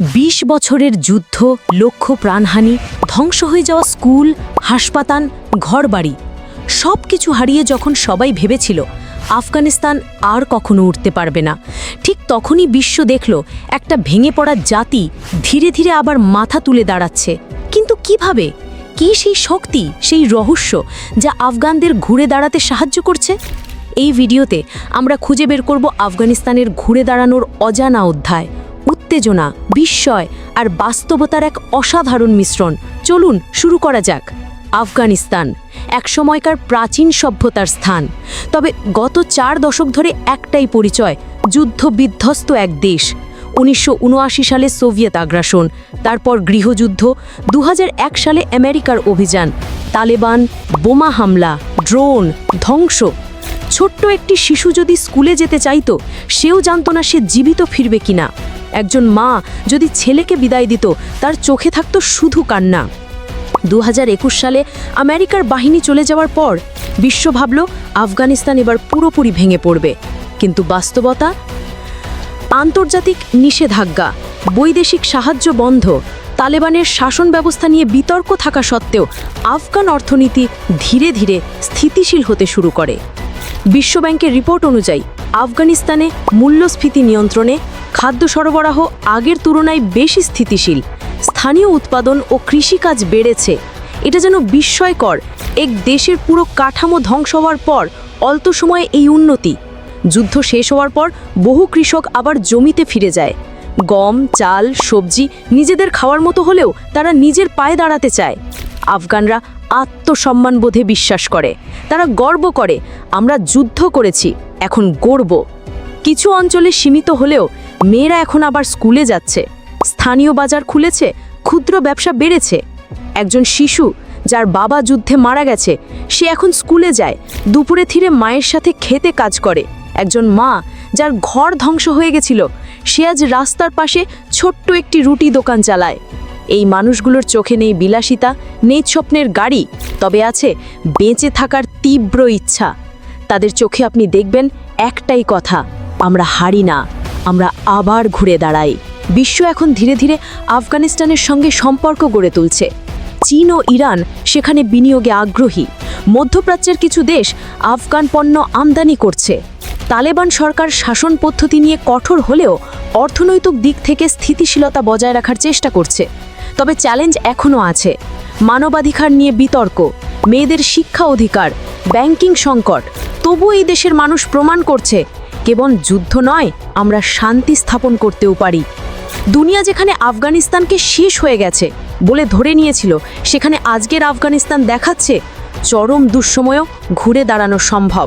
বিশ বছরের যুদ্ধ, লক্ষ্য প্রাণহানি, ধ্বংস হয়ে যাওয়া স্কুল, হাসপাতাল, ঘরবাড়ি সব কিছু হারিয়ে যখন সবাই ভেবেছিল আফগানিস্তান আর কখনো উঠতে পারবে না, ঠিক তখনই বিশ্ব দেখল একটা ভেঙে পড়া জাতি ধীরে ধীরে আবার মাথা তুলে দাঁড়াচ্ছে। কিন্তু কীভাবে? কি সেই শক্তি, সেই রহস্য যা আফগানদের ঘুরে দাঁড়াতে সাহায্য করছে? এই ভিডিওতে আমরা খুঁজে বের করব আফগানিস্তানের ঘুরে দাঁড়ানোর অজানা অধ্যায়। উত্তেজনা, বিস্ময় আর বাস্তবতার এক অসাধারণ মিশ্রণ। চলুন শুরু করা যাক। আফগানিস্তান, একসময়কার প্রাচীন সভ্যতার স্থান। তবে গত চার দশক ধরে একটাই পরিচয় যুদ্ধ বিধ্বস্ত এক দেশ। উনিশশো উনআশি সালে সোভিয়েত আগ্রাসন, তারপর গৃহযুদ্ধ দু হাজার এক সালে আমেরিকার অভিযান, তালেবান, বোমা হামলা, ড্রোন, ধ্বংস। ছোট্ট একটি শিশু যদি স্কুলে যেতে চাইতো, সেও জানত না সে জীবিত ফিরবে কিনা। একজন মা যদি ছেলেকে বিদায় দিত, তার চোখে থাকতো শুধু কান্না। দু একুশ সালে আমেরিকার বাহিনী চলে যাওয়ার পর বিশ্ব ভাবল, আফগানিস্তান এবার পুরোপুরি ভেঙে পড়বে। কিন্তু বাস্তবতা? আন্তর্জাতিক নিষেধাজ্ঞা, বৈদেশিক সাহায্য বন্ধ, তালেবানের শাসন ব্যবস্থা নিয়ে বিতর্ক থাকা সত্ত্বেও আফগান অর্থনীতি ধীরে ধীরে স্থিতিশীল হতে শুরু করে। বিশ্বব্যাংকের রিপোর্ট অনুযায়ী আফগানিস্তানে মূল্যস্ফীতি নিয়ন্ত্রণে খাদ্য সরবরাহ আগের তুলনায় বেশি স্থিতিশীল। স্থানীয় উৎপাদন ও কৃষিকাজ বেড়েছে। এটা যেন বিস্ময়কর। এক দেশের পুরো কাঠামো ধ্বংস হওয়ার পর অল্প সময়ে এই উন্নতি। যুদ্ধ শেষ হওয়ার পর বহু কৃষক আবার জমিতে ফিরে যায়। গম, চাল, সবজি নিজেদের খাওয়ার মতো হলেও তারা নিজের পায়ে দাঁড়াতে চায়। আফগানরা আত্মসম্মানবোধে বিশ্বাস করে। তারা গর্ব করে, আমরা যুদ্ধ করেছি, এখন গর্ব কিছু অঞ্চলে সীমিত হলেও মেয়েরা এখন আবার স্কুলে যাচ্ছে। স্থানীয় বাজার খুলেছে, ক্ষুদ্র ব্যবসা বেড়েছে। একজন শিশু যার বাবা যুদ্ধে মারা গেছে, সে এখন স্কুলে যায়, দুপুরে থিরে মায়ের সাথে খেতে কাজ করে। একজন মা যার ঘর ধ্বংস হয়ে গেছিল, সে আজ রাস্তার পাশে ছোট্ট একটি রুটি দোকান চালায়। এই মানুষগুলোর চোখে নেই বিলাসিতা, নেই স্বপ্নের গাড়ি, তবে আছে বেঁচে থাকার তীব্র ইচ্ছা। তাদের চোখে আপনি দেখবেন একটাই কথা, আমরা হারি না, আমরা আবার ঘুরে দাঁড়াই। বিশ্ব এখন ধীরে ধীরে আফগানিস্তানের সঙ্গে সম্পর্ক গড়ে তুলছে। চীন ও ইরান সেখানে বিনিয়োগে আগ্রহী। মধ্যপ্রাচ্যের কিছু দেশ আফগান পণ্য আমদানি করছে। তালেবান সরকার শাসন পদ্ধতি নিয়ে কঠোর হলেও অর্থনৈতিক দিক থেকে স্থিতিশীলতা বজায় রাখার চেষ্টা করছে। তবে চ্যালেঞ্জ এখনও আছে। মানবাধিকার নিয়ে বিতর্ক, মেয়েদের শিক্ষা অধিকার, ব্যাংকিং সংকট। তবু এই দেশের মানুষ প্রমাণ করছে, কেবল যুদ্ধ নয়, আমরা শান্তি স্থাপন করতেও পারি। দুনিয়া যেখানে আফগানিস্তানকে শেষ হয়ে গেছে বলে ধরে নিয়েছিল, সেখানে আজকের আফগানিস্তান দেখাচ্ছে চরম দুঃসময়েও ঘুরে দাঁড়ানো সম্ভব।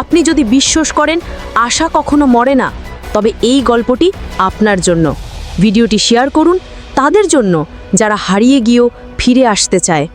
আপনি যদি বিশ্বাস করেন, আশা কখনো মরে না, তবে এই গল্পটি আপনার জন্য। ভিডিওটি শেয়ার করুন তাদের জন্য যারা হারিয়ে গিয়েও ফিরে আসতে চায়।